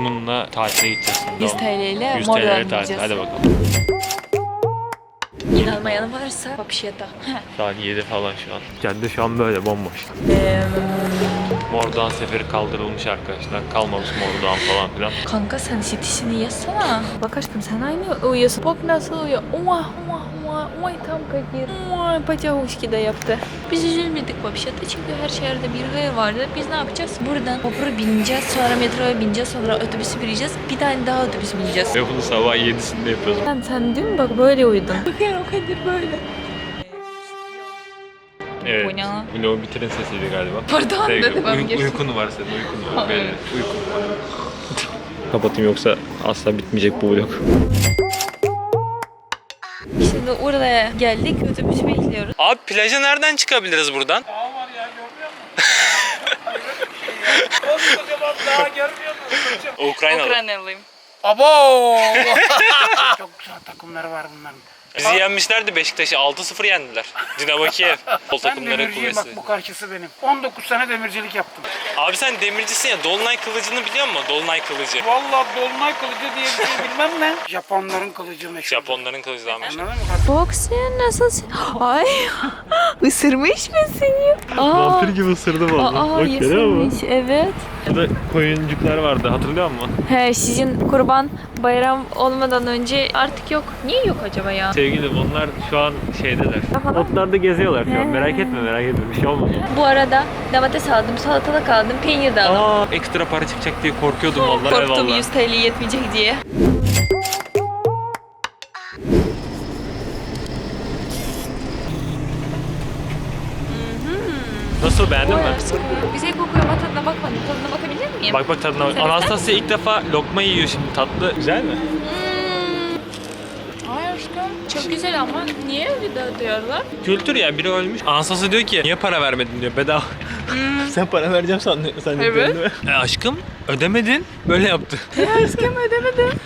Bununla tatile gideceğiz. şimdi. 100 TL ile 100 Mordovan TL tatil. Hadi bakalım. İnanmayan varsa papişyata. Saat 7 falan şu an. Cadde şu an böyle bomboş. Mordoğan seferi kaldırılmış arkadaşlar. Kalmamış Mordoğan falan filan. Kanka sen CT'sini yazsana. Bak aşkım sen aynı uyuyorsun. Bak nasıl uyuyor. Uah uah uah. Uy tam kagir. Uy patyahuşki de yaptı. Biz üzülmedik papişyata çünkü her şehirde bir hayır vardı. Biz ne yapacağız? Buradan vapura bineceğiz. Sonra metroya bineceğiz. Sonra otobüsü bineceğiz. Bir tane daha otobüs bineceğiz. Ve bunu sabah 7'sinde yapıyoruz. Sen, sen dün bak böyle uyudun. Bakıyorum Kadir böyle. Evet. Bu ne o bitirin sesiydi galiba. Pardon Sevgili, dedim ben uy- gerçekten. uykun var senin uykun var. Belli. Uykun var. Kapatayım yoksa asla bitmeyecek bu vlog. Şimdi oraya geldik. Otobüsü bekliyoruz. Abi plaja nereden çıkabiliriz buradan? Daha görmüyor musun? Ukrayna'da. Ukraynalıyım. Abo! Çok güzel takımları var bunların. Bizi yenmişlerdi Beşiktaş'ı 6-0 yendiler. Dinamo Kiev. Bol Ben takımların demirciyim bak kuvvesi. bu karşısı benim. 19 sene demircilik yaptım. Abi sen demircisin ya Dolunay kılıcını biliyor musun? Dolunay kılıcı. Vallahi dolunay kılıcı diye bir şey bilmem ne. Japonların kılıcı meşhur. Japonların kılıcı daha meşhur. Anladın mı? Bak sen nasılsın? Ay ısırmış mı seni? Aa, gibi ısırdı aa ısırmış evet. Burada koyuncuklar vardı hatırlıyor musun? He sizin kurban bayram olmadan önce artık yok. Niye yok acaba ya? Sevgilim onlar şu an şeydeler. Kafadan- Otlarda geziyorlar şu an. Merak etme merak etme bir şey olmadı. Bu arada domates aldım, salatalık aldım, peynir de aldım. Aa ekstra para çıkacak diye korkuyordum vallahi Korktum eyvallah. 100 TL yetmeyecek diye. Nasıl beğendin tadına bakabilir miyim? Bak bak tadına bak. Sen Anastasya ilk defa lokma yiyor şimdi tatlı. Güzel mi? Ay aşkım çok güzel ama niye öyle dağıtıyorlar? Kültür ya biri ölmüş. Anastasya diyor ki niye para vermedin diyor bedava. Sen para vereceğim san zannediyorsun Evet. E aşkım ödemedin. Böyle yaptı. aşkım ödemedim.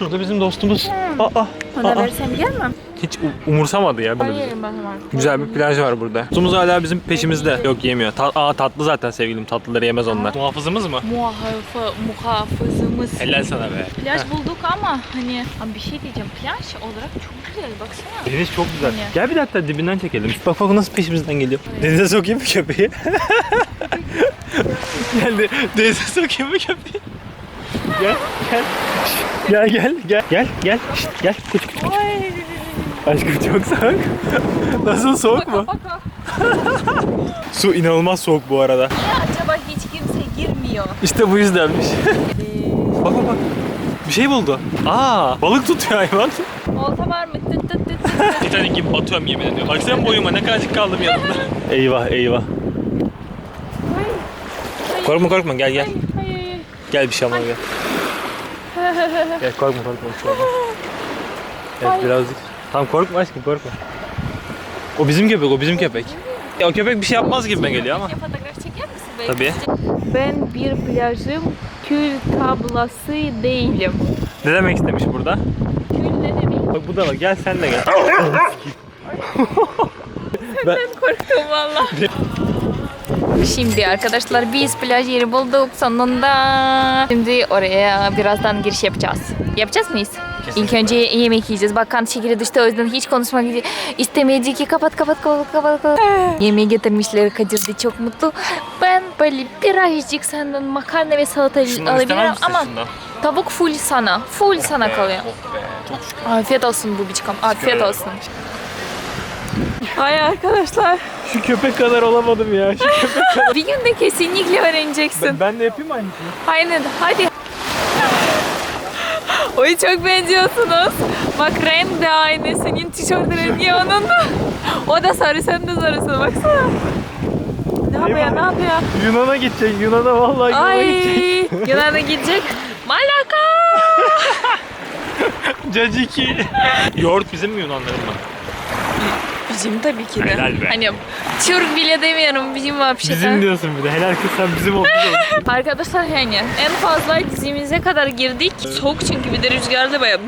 Bu da bizim dostumuz. Aa, Ona aa. versem gelmem. Hiç u- umursamadı ya. bunu bizi. Hayır ben var. Güzel bir plaj var burada. Dostumuz hala bizim peşimizde. Yok yemiyor. Ta- Aa tatlı zaten sevgilim. Tatlıları yemez onlar. Muhafızımız mı? Muhafa, muhafızımız. Helal sana be. Plaj bulduk ama hani ama bir şey diyeceğim plaj olarak çok güzel baksana. Deniz çok güzel. Hani- Gel bir de hatta dibinden çekelim. Bak bak nasıl peşimizden geliyor. Denize sokayım mı köpeği? gel de, denize sokayım mı köpeği? Gel gel. Gel gel gel gel gel Şşt, gel kuş kuş kuş. Ay. Aşkım çok soğuk. Nasıl soğuk mu? Baka. Su inanılmaz soğuk bu arada. Ya acaba hiç kimse girmiyor. İşte bu yüzdenmiş. bak bak bak. Bir şey buldu. Aa, balık tutuyor hayvan. Olta var mı? Tıt tıt tıt tıt. Titanic gibi batıyorum yemin ediyorum. Bak sen boyuma ne kadarcık kaldım yanında. eyvah eyvah. Korkma korkma gel gel. Ay, ay, ay. Gel bir şey olmaz gel. gel korkma korkma şey olmaz. Evet birazcık. Tamam korkma aşkım korkma. O bizim köpek o bizim köpek. Ya o köpek bir şey yapmaz gibi geliyor ama. Fotoğraf çeker misin belki? Tabii. Ben bir plajım kül tablası değilim. Ne demek istemiş burada? Kül ne demek? Bak bu da bak gel sen de gel. ben, Korktum valla. Şimdi arkadaşlar biz plaj yeri bulduk sonunda. Şimdi oraya birazdan giriş yapacağız. Yapacağız mıyız? İlk önce yemek yiyeceğiz. Bak kan şekeri dışta o yüzden hiç konuşmak istemeyecek ki kapat kapat kapat kapat. kapat. Yemeği getirmişler Kadir de çok mutlu. Ben böyle birazcık senden makarna ve salata alabilirim ama tavuk full sana. Full sana kalıyor. Afiyet olsun bu biçkam. Afiyet olsun. Ay arkadaşlar. Şu köpek kadar olamadım ya. Şu köpek Bir gün de kesinlikle öğreneceksin. ben, ben de yapayım aynısını. Aynen hadi. Oy çok benziyorsunuz. Bak renk de aynı. Senin tişört rengi onun da. O da sarı sen de sarısın baksana. Ne yapıyor ne yapıyor? Yunan'a gidecek. Yunan'a vallahi Yunan'a Ay gidecek. Yunan'a gidecek. Malaka. Caciki. Yoğurt bizim mi Yunanların mı? Bizim tabii ki de. Helal be. Hani Türk bile demiyorum bizim vapşeta. Bizim diyorsun bir de. Helal kız sen bizim oldun. Arkadaşlar yani en fazla dizimize kadar girdik. Soğuk çünkü bir de rüzgarlı baya.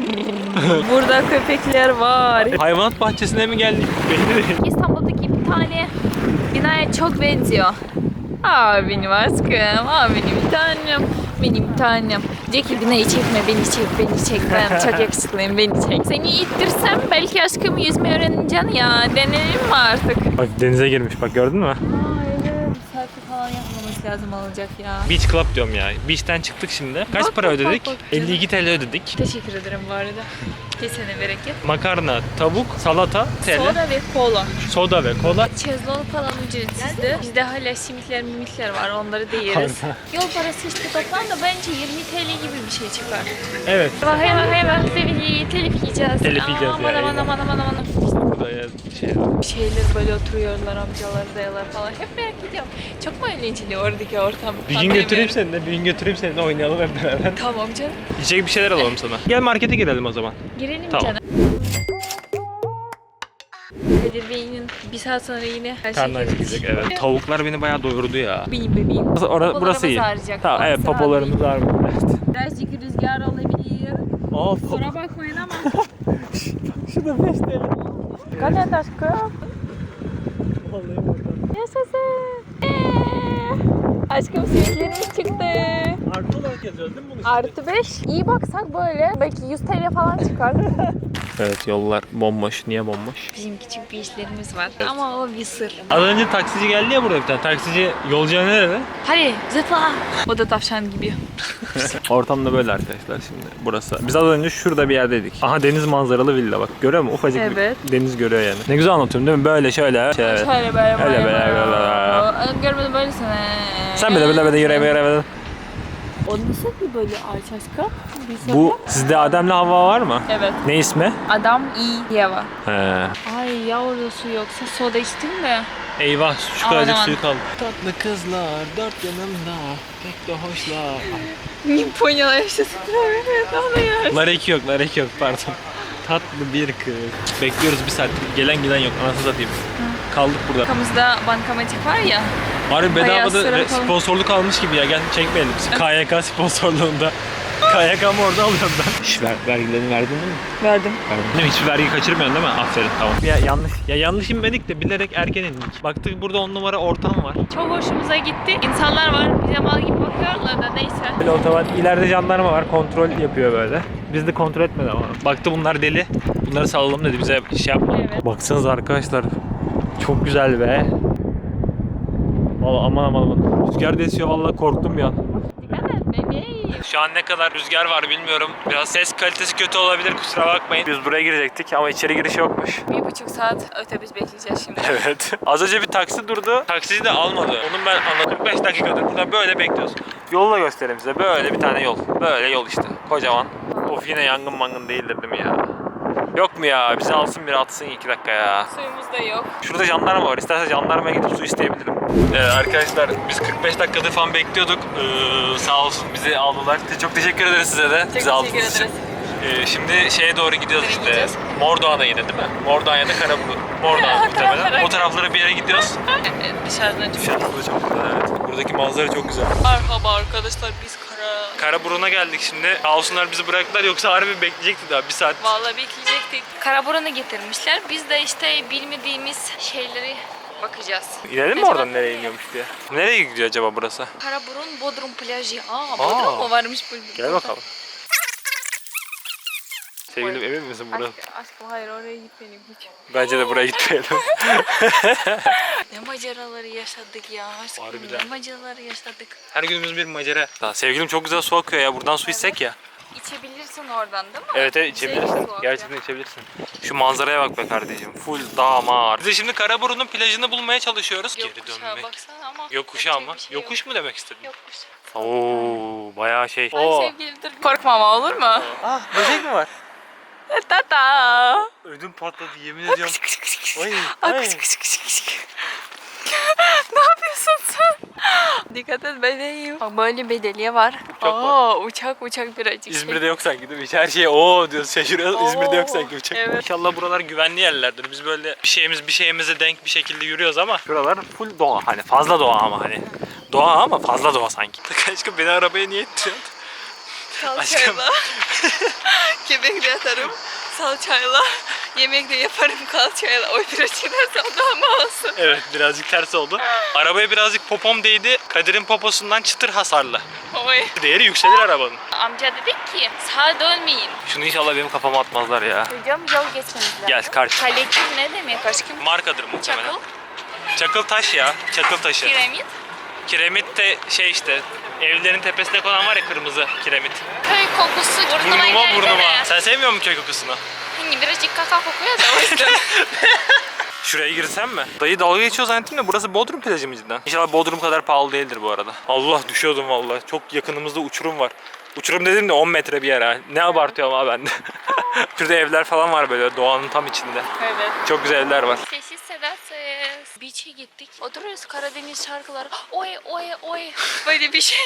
Burada köpekler var. Hayvanat bahçesine mi geldik? Belli değil. İstanbul'daki bir tane binaya çok benziyor. Aa benim aşkım, aa benim tanem, benim tanem. Diyor ki beni çekme, beni çek, beni çek. Ben çok yakışıklıyım, beni çek. Seni ittirsem belki aşkım yüzme öğreneceksin ya. Denelim mi artık? Bak denize girmiş bak gördün mü? Selfie falan yapmamız lazım olacak ya. Beach Club diyorum ya. Beach'ten çıktık şimdi. Kaç Bak, para bak, ödedik? bak, bak. 52 TL ödedik. Teşekkür ederim bu arada. Kesene bereket. Makarna, tavuk, salata, TL. Soda ve kola. soda ve kola. Şezlong falan ücretsizdi. Bizde hala simitler mimitler var onları da yeriz. Yol parası işte toplam da bence 20 TL gibi bir şey çıkar. Evet. Vay vay vay telif, telif yiyeceğiz. Telif yiyeceğiz aman, ya, Aman aman aman aman. Burada ya şey var. Şeyler böyle oturuyorlar amcalar dayalar falan. Hep merak ediyorum. Çok mu eğlenceli oradaki ortam? Bir gün götüreyim seni de, bir gün götüreyim seni de oynayalım hep beraber. Tamam canım. Yiyecek bir şeyler alalım sana. Gel markete girelim o zaman. Girelim Tamam. canım. Kadir Bey'in bir saat sonra yine her şey Karnı acıkacak evet. Tavuklar beni bayağı doyurdu ya. Benim bebeğim. Burası, ora- burası iyi. Ağrıyacak. Tamam evet popolarımız var mı? Evet. Birazcık rüzgar olabilir. Kusura bakmayın ama. Şu da 5 TL. Kanet aşkım. Vallahi bakalım. Yaşasın. Eee. Aşkım simitlerimiz çıktı. Artı olarak yazıyoruz değil mi bunu? Artı 5. İyi baksak böyle belki 100 TL falan çıkar. Evet yollar bomboş. Niye bomboş? Bizim küçük bir işlerimiz var. Ama o bir sır. Az önce taksici geldi ya buraya bir tane. Taksici yolcu nerede? Hadi zıpla. O da tavşan gibi. Ortam da böyle arkadaşlar şimdi burası. Biz az önce şurada bir yerdeydik. Aha deniz manzaralı villa bak. Görüyor musun? Ufacık Evet. bir deniz görüyor yani. Ne güzel anlatıyorum değil mi? Böyle şöyle. Evet. Şöyle böyle Öyle böyle. böyle, böyle, böyle. Görmedim böylesine. Sen bir de böyle böyle yürü yürü yürü. O nasıl bir böyle ağaç aşkım? Bir Bu sizde Adem'le Havva var mı? Evet. Ne ismi? Adam iyi diye var. He. Ay ya orada su yoksa soda içtim de. Eyvah şu kadarcık Aman. suyu kaldı. Tatlı kızlar dört yanımda pek de hoşlar. Niponya yaşasın. Evet oluyor. Lareki yok lareki yok pardon. Tatlı bir kız. Bekliyoruz bir saat. Gelen giden yok anasını satayım. Kaldık burada. Arkamızda bankamatik var ya. Harbi bedava da re- sponsorluk almış gibi ya. Gel çekmeyelim. KYK sponsorluğunda. KYK'mı orada alıyorum ben. Hiç ver, vergilerini verdin değil mi? Verdim. Verdim. Değil mi? Hiç vergi kaçırmıyorsun değil mi? Aferin tamam. Ya yanlış. Ya yanlış inmedik de bilerek erken indik. Baktık burada on numara ortam var. Çok hoşumuza gitti. İnsanlar var. Bize mal gibi bakıyorlar da neyse. Böyle otoban ileride jandarma var kontrol yapıyor böyle. Biz de kontrol etmedi ama. Baktı bunlar deli. Bunları salalım dedi bize şey yapma. Evet. Baksanıza arkadaşlar. Çok güzel be. Vallahi aman aman aman. Rüzgar da esiyor vallahi korktum bir an. Dikkat et bebeğim. Şu an ne kadar rüzgar var bilmiyorum. Biraz ses kalitesi kötü olabilir kusura bakmayın. Biz buraya girecektik ama içeri giriş yokmuş. Bir buçuk saat otobüs bekleyeceğiz şimdi. Evet. Az önce bir taksi durdu. Taksici de almadı. Onun ben anladım. 5 dakikadır burada böyle bekliyoruz. Yolla göstereyim size. Böyle bir tane yol. Böyle yol işte. Kocaman. Of yine yangın mangın değildir değil mi ya? Yok mu ya? Bizi alsın bir atsın 2 dakika ya. Suyumuz da yok. Şurada jandarma var. İstersen jandarmaya gidip su isteyebilirim. Evet arkadaşlar biz 45 dakikadır falan bekliyorduk. Ee, sağ olsun bizi aldılar. Çok teşekkür ederiz size de. Çok bizi aldığınız teşekkür için. ederiz. Ee, şimdi şeye doğru gidiyoruz Nereye işte. gideceğiz? Mordoğan'a yine değil mi? Mordoğan ya da Karabulu. Mordoğan muhtemelen. O taraflara bir yere gidiyoruz. Dışarıdan çok Dışarısı da çok güzel evet. Buradaki manzara çok güzel. Merhaba arkadaşlar biz. Karaburun'a geldik şimdi. Olsunlar bizi bıraktılar yoksa harbi bekleyecektik daha bir saat. Vallahi bekleyecektik. Karaburun'u getirmişler. Biz de işte bilmediğimiz şeyleri bakacağız. İnelim mi oradan nereye iniyormuş diye. Nereye gidiyor acaba burası? Karaburun Bodrum plajı. Aa, Aa. Bodrum mu varmış bu? Gel bakalım. Sevgilim emin misin burası? Aşk, aşkım hayır oraya gitmeyelim hiç. Bence de buraya gitmeyelim. Ne maceraları yaşadık ya aşkım. Harbiden. Ne maceraları yaşadık. Her günümüz bir macera. Daha sevgilim çok güzel su akıyor ya. Buradan su içsek ya. İçebilirsin oradan değil mi? Evet evet içebilirsin. Akıyor. Gerçekten içebilirsin. Şu manzaraya bak be kardeşim. Full dağ mağar. Biz de şimdi Karaburun'un plajını bulmaya çalışıyoruz. Geri Yokuşa dönmek. baksana ama. Yokuşa yapacak ama. bir şey yok. Yokuş mu demek istedin? Yokuş. Oo bayağı şey. Ay sevgilim dur. Korkma ama olur mu? Ah böcek mi var? Tata. Ödüm patladı yemin ediyorum. Ay, Ay, ay. kış, kış, kış, kış, kış. ne yapıyorsun sen? Dikkat et bebeğim. Bak böyle bedeliye var. Uçak Aa, uçak uçak birazcık İzmir'de yok sanki değil mi? Her şey o diyoruz şaşırıyoruz. Oo, İzmir'de yok sanki uçak. evet. İnşallah buralar güvenli yerlerdir. Biz böyle bir şeyimiz bir şeyimize denk bir şekilde yürüyoruz ama şuralar full doğa. Hani fazla doğa ama hani. Doğa ama fazla doğa sanki. Aşkım beni arabaya niye ittiriyorsun? Salçayla. Kemikli atarım. Salçayla. Yemek de yaparım kalçayla. Oy biraz çiğnersem daha mı olsun? Evet birazcık ters oldu. Arabaya birazcık popom değdi. Kadir'in poposundan çıtır hasarlı. Oy. Değeri yükselir arabanın. Amca dedik ki sağa dönmeyin. Şunu inşallah benim kafama atmazlar ya. Hocam yol geçmemiz lazım. Gel karşı. Kalekim ne demek aşkım? Markadır muhtemelen. Çakıl, Çakıl taş ya. Çakıl taşı. piramit, Kiremit de şey işte evlerin tepesine konan var ya kırmızı kiremit. köy kokusu burnuma Burnuma geldi burnuma. de. Sen sevmiyor musun köy kokusunu? Hani birazcık kaka kokuyor da o yüzden. Şuraya girsem mi? Dayı dalga geçiyor zannettim de burası Bodrum plajı mı cidden? İnşallah Bodrum kadar pahalı değildir bu arada. Allah düşüyordum vallahi. Çok yakınımızda uçurum var. Uçurum dedim de 10 metre bir yer ha. Ne abartıyorum ha ben de. Şurada evler falan var böyle doğanın tam içinde. evet. Çok güzel evler var. Sessiz sedasız. Beach'e gittik. Oturuyoruz Karadeniz şarkıları. Oy oy oy. Böyle bir şey.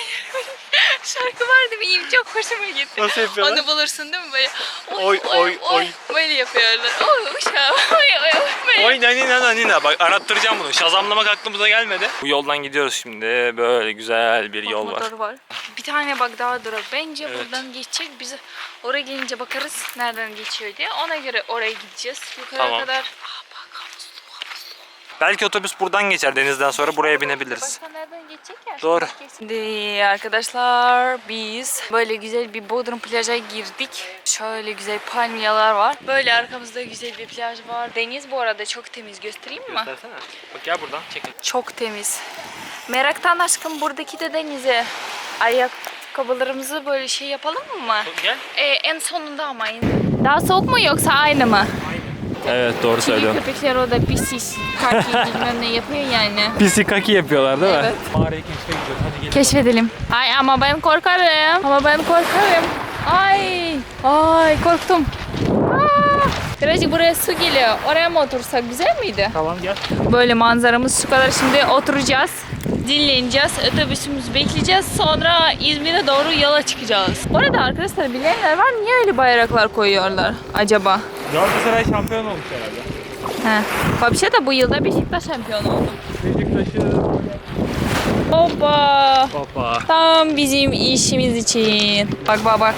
Şarkı vardı benim çok hoşuma gitti. Nasıl yapıyorlar? Onu bulursun değil mi böyle? Oy, oy, oy. Böyle yapıyorlar. Oy uşağım. Oy oy oy. Oy nanina nanina bak arattıracağım bunu. Şazamlamak aklımıza gelmedi. Bu yoldan gidiyoruz şimdi. Böyle güzel bir Bak, yol var. var. Bir tane bak daha durak. Bence Evet. buradan geçecek. Biz oraya gelince bakarız nereden geçiyor diye. Ona göre oraya gideceğiz. Yukarı Tamam. kadar. Belki otobüs buradan geçer denizden sonra buraya binebiliriz. Başka nereden geçecek ya? Doğru. Şimdi arkadaşlar biz böyle güzel bir Bodrum plaja girdik. Şöyle güzel palmiyeler var. Böyle arkamızda güzel bir plaj var. Deniz bu arada çok temiz. Göstereyim mi? Göstersene. Bak gel buradan çekin. Çok temiz. Meraktan aşkım buradaki de denize. Ayakkabılarımızı böyle şey yapalım mı? Gel. Ee, en sonunda ama. Daha soğuk mu yoksa aynı mı? Evet doğru Çünkü köpekler orada pisis, kaki bilmem ne yapıyor yani. Pisi kaki yapıyorlar değil Evet. Mağarayı keşfediyoruz. Hadi gelin. Keşfedelim. Ay ama ben korkarım. Ama ben korkarım. Ay. Ay korktum. Aa, Birazcık buraya su geliyor. Oraya mı otursak güzel miydi? Tamam gel. Böyle manzaramız şu kadar. Şimdi oturacağız. Dinleneceğiz. Otobüsümüzü bekleyeceğiz. Sonra İzmir'e doğru yola çıkacağız. Bu arada arkadaşlar bilenler var. Niye öyle bayraklar koyuyorlar acaba? Galatasaray şampiyon olmuş herhalde. He. Babişe de bu yılda Beşiktaş şampiyon oldu. Beşiktaş'ı. Hoppa. Hoppa. Tam bizim işimiz için. Bak bak bak.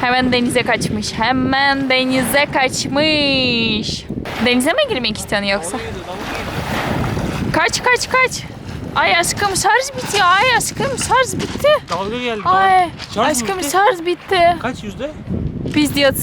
Hemen denize kaçmış. Hemen denize kaçmış. Denize mi girmek istiyorsun yoksa? Kaç kaç kaç. Ay aşkım şarj bitiyor. Ay aşkım şarj bitti. Dalga geldi. Ay Şarj mı aşkım bitti? şarj bitti. Kaç yüzde? Пиздец.